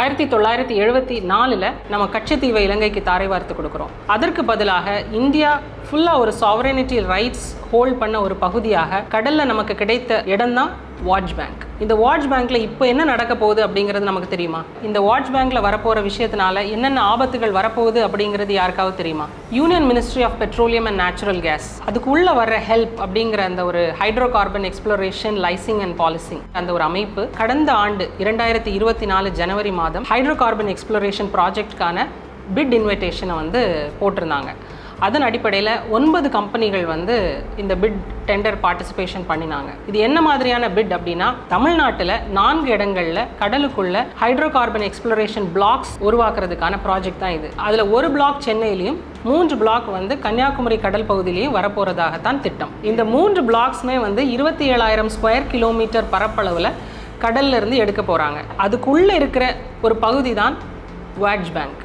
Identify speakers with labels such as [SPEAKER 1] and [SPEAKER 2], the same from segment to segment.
[SPEAKER 1] ஆயிரத்தி தொள்ளாயிரத்தி எழுபத்தி நாலில் நம்ம கச்சத்தீவை இலங்கைக்கு தாரை வார்த்து கொடுக்குறோம். அதற்கு பதிலாக இந்தியா ஃபுல்லாக ஒரு சாவரனிட்டி ரைட்ஸ் ஹோல்ட் பண்ண ஒரு பகுதியாக கடலில் நமக்கு கிடைத்த இடம்தான் வாட்ச் பேங்க் இந்த வாட்ச் பேங்க்ல இப்போ என்ன நடக்க போகுது அப்படிங்கிறது நமக்கு தெரியுமா? இந்த வாட்ச் பேங்க்ல வரப்போற விஷயத்தினால என்னென்ன ஆபத்துகள் வரப்போகுது அப்படிங்கிறது யாருக்காவது தெரியுமா? Union ministry of petroleum and natural gas அதுக்கு உள்ள ஹெல்ப் அப்படிங்கிற அந்த ஒரு hydrocarbon exploration licensing and policing அந்த ஒரு அமைப்பு கடந்த ஆண்டு இரண்டாயிரத்தி இருபத்தி நாலு ஜனவரி மாதம் ஹைட்ரோ கார்பன் எக்ஸ்ப்ளோரேஷன் ப்ராஜெக்ட்கான பிட் இன்விடேஷனை வந்து போட்டிருந்தாங்க. அதன் அடிப்படையில் ஒன்பது கம்பெனிகள் வந்து இந்த பிட் டெண்டர் பார்ட்டிசிபேஷன் பண்ணினாங்க. இது என்ன மாதிரியான பிட் அப்படின்னா தமிழ்நாட்டில் நான்கு இடங்களில் கடலுக்குள்ள ஹைட்ரோ கார்பன் எக்ஸ்ப்ளோரேஷன் பிளாக்ஸ் உருவாக்குறதுக்கான ப்ராஜெக்ட் தான் இது. அதில் ஒரு பிளாக் சென்னையிலையும் மூன்று பிளாக் வந்து கன்னியாகுமரி கடல் பகுதியிலையும் வரப்போகிறதாகத்தான் திட்டம். இந்த மூன்று பிளாக்ஸுமே வந்து இருபத்தி ஏழாயிரம் ஸ்கொயர் கிலோமீட்டர் பரப்பளவில் கடல்ல இருந்து எடுக்க போகிறாங்க அதுக்குள்ளே இருக்கிற ஒரு பகுதி தான் வேட்ஜ் பேங்க்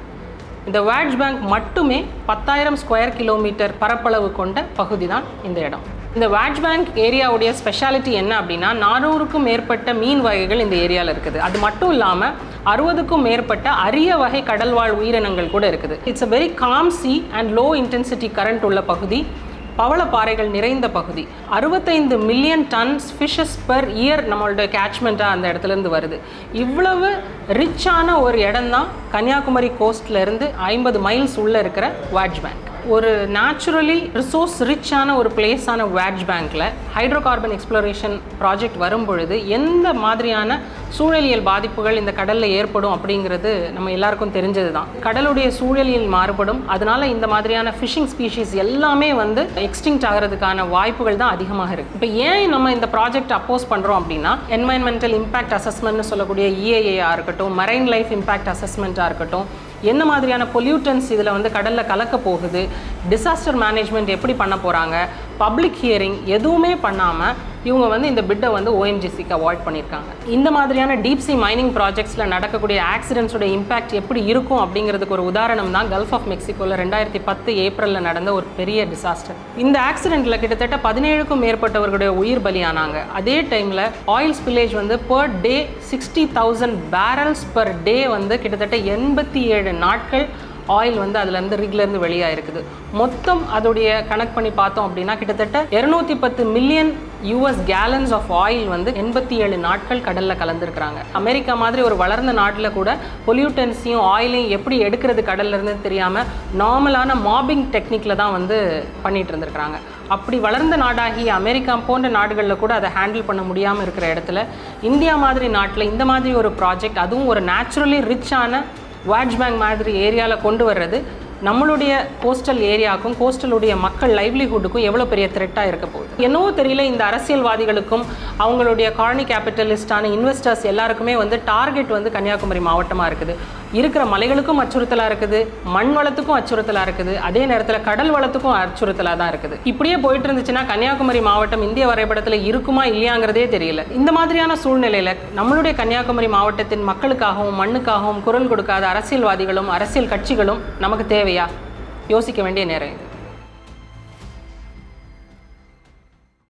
[SPEAKER 1] இந்த வேட்ஜ் பேங்க் மட்டுமே பத்தாயிரம் ஸ்கொயர் கிலோமீட்டர் பரப்பளவு கொண்ட பகுதி தான் இந்த இடம். இந்த வேட்ஜ் பேங்க் ஏரியாவுடைய ஸ்பெஷாலிட்டி என்ன அப்படின்னா நானூறுக்கும் மேற்பட்ட மீன் வகைகள் இந்த ஏரியாவில் இருக்குது. அது மட்டும் இல்லாமல் அறுபதுக்கும் மேற்பட்ட அரிய வகை கடல்வாழ் உயிரினங்கள் கூட இருக்குது. It's a very calm sea and low intensity current உள்ள பகுதி. பவளப்பாறைகள் நிறைந்த பகுதி. அறுபத்தைந்து million tons fishes per year நம்மளோட கேட்ச்மெண்ட்டாக அந்த இடத்துல இருந்து வருது. இவ்வளவு ரிச்சான ஒரு இடம் தான் கன்னியாகுமரி கோஸ்ட்லேருந்து ஐம்பது மைல்ஸ் உள்ளே இருக்கிற வாட்ச் பேங்க் ஒரு நேச்சுரலி ரிசோர்ஸ் ரிச்சான ஒரு பிளேஸான வேட்ஜ் பேங்க்கில் ஹைட்ரோ கார்பன் எக்ஸ்ப்ளோரேஷன் ப்ராஜெக்ட் வரும்பொழுது எந்த மாதிரியான சூழலியல் பாதிப்புகள் இந்த கடலில் ஏற்படும் அப்படிங்கிறது நம்ம எல்லாருக்கும் தெரிஞ்சது தான் கடலுடைய சூழலியல் மாறுபடும். அதனால இந்த மாதிரியான ஃபிஷிங் ஸ்பீஷீஸ் எல்லாமே வந்து எக்ஸ்டிங்க்ட் ஆகிறதுக்கான வாய்ப்புகள் தான் அதிகமாக இருக்குது இப்போ ஏன் நம்ம இந்த ப்ராஜெக்ட் அப்போஸ் பண்ணுறோம் அப்படின்னா என்வாயன்மெண்டல் இம்பாக்ட் அசஸ்மெண்ட்னு சொல்லக்கூடிய இஏஏஆ இருக்கட்டும் மரைன் லைஃப் இம்பாக்ட் அசஸ்மெண்ட்டாக இருக்கட்டும் என்ன மாதிரியான பொல்யூட்டன்ஸ் இதில் வந்து கடலில் கலக்க போகுது டிசாஸ்டர் மேனேஜ்மெண்ட் எப்படி பண்ண போகிறாங்க பப்ளிக் ஹியரிங் எதுவுமே பண்ணாமல் இவங்க வந்து இந்த பிட்டை வந்து ஓஎன்ஜிசிக்கு அவாய்ட் பண்ணியிருக்காங்க. இந்த மாதிரியான டீப் சி மைனிங் ப்ராஜெக்ட்ஸில் நடக்கக்கூடிய ஆக்சிடென்ட்ஸோட இம்பாக்ட் எப்படி இருக்கும் அப்படிங்கிறதுக்கு ஒரு உதாரணம் தான் கல்ஃப் ஆஃப் மெக்சிகோவில் ரெண்டாயிரத்தி பத்து ஏப்ரலில் நடந்த ஒரு பெரிய டிசாஸ்டர் இந்த ஆக்சிடென்ட்டில் கிட்டத்தட்ட பதினேழுக்கும் மேற்பட்டவர்களுடைய உயிர் பலியானாங்க. அதே டைமில் ஆயில் ஸ்பில்லேஜ் வந்து per day sixty thousand barrels per day வந்து கிட்டத்தட்ட எண்பத்தி ஏழு நாட்கள் ஆயில் வந்து அதுலேருந்து ரிக்லேருந்து வெளியாயிருக்குது. மொத்தம் அதோடைய கணக்கு பண்ணி பார்த்தோம் அப்படின்னா கிட்டத்தட்ட இரநூத்தி பத்து million US gallons of oil வந்து எண்பத்தி ஏழு நாட்கள் கடலில் கலந்துருக்குறாங்க. அமெரிக்கா மாதிரி ஒரு வளர்ந்த நாட்டில் கூட பொல்யூட்டன்ஸையும் ஆயிலையும் எப்படி எடுக்கிறது கடல்ல இருந்து தெரியாமல் நார்மலான மாபிங் டெக்னிக்கில் தான் வந்து பண்ணிகிட்டு இருந்திருக்கிறாங்க. அப்படி வளர்ந்த நாடாகி அமெரிக்கா போன்ற நாடுகளில் கூட அதை ஹேண்டில் பண்ண முடியாமல் இருக்கிற இடத்துல இந்தியா மாதிரி நாட்டில் இந்த மாதிரி ஒரு ப்ராஜெக்ட் அதுவும் ஒரு நேச்சுரலி ரிச்சான வாட்ச் பேங்க் மாதிரி ஏரியாவில் கொண்டு வர்றது நம்மளுடைய கோஸ்டல் ஏரியாவுக்கும் கோஸ்டலுடைய மக்கள் லைவ்லிஹுட்டுக்கும் எவ்வளோ பெரிய த்ரெட்டாக இருக்க போகுது? என்னவோ தெரியல இந்த அரசியல்வாதிகளுக்கும் அவங்களுடைய காலனி கேபிட்டலிஸ்டான இன்வெஸ்டர்ஸ் எல்லாருக்குமே வந்து டார்கெட் வந்து கன்னியாகுமரி மாவட்டமாக இருக்குது. இருக்கிற மலைகளுக்கும் அச்சுறுத்தலாக இருக்குது மண் வளத்துக்கும் அச்சுறுத்தலாக இருக்குது அதே நேரத்தில் கடல் வளத்துக்கும் அச்சுறுத்தலாக தான் இருக்குது. இப்படியே போயிட்டு இருந்துச்சுன்னா கன்னியாகுமரி மாவட்டம் இந்திய வரைபடத்தில் இருக்குமா இல்லையாங்கிறதே தெரியல. இந்த மாதிரியான சூழ்நிலையில் நம்மளுடைய கன்னியாகுமரி மாவட்டத்தின் மக்களுக்காகவும் மண்ணுக்காகவும் குரல் கொடுக்காத அரசியல்வாதிகளும் அரசியல் கட்சிகளும் நமக்கு தேவையா? யோசிக்க வேண்டிய நேரம் இது.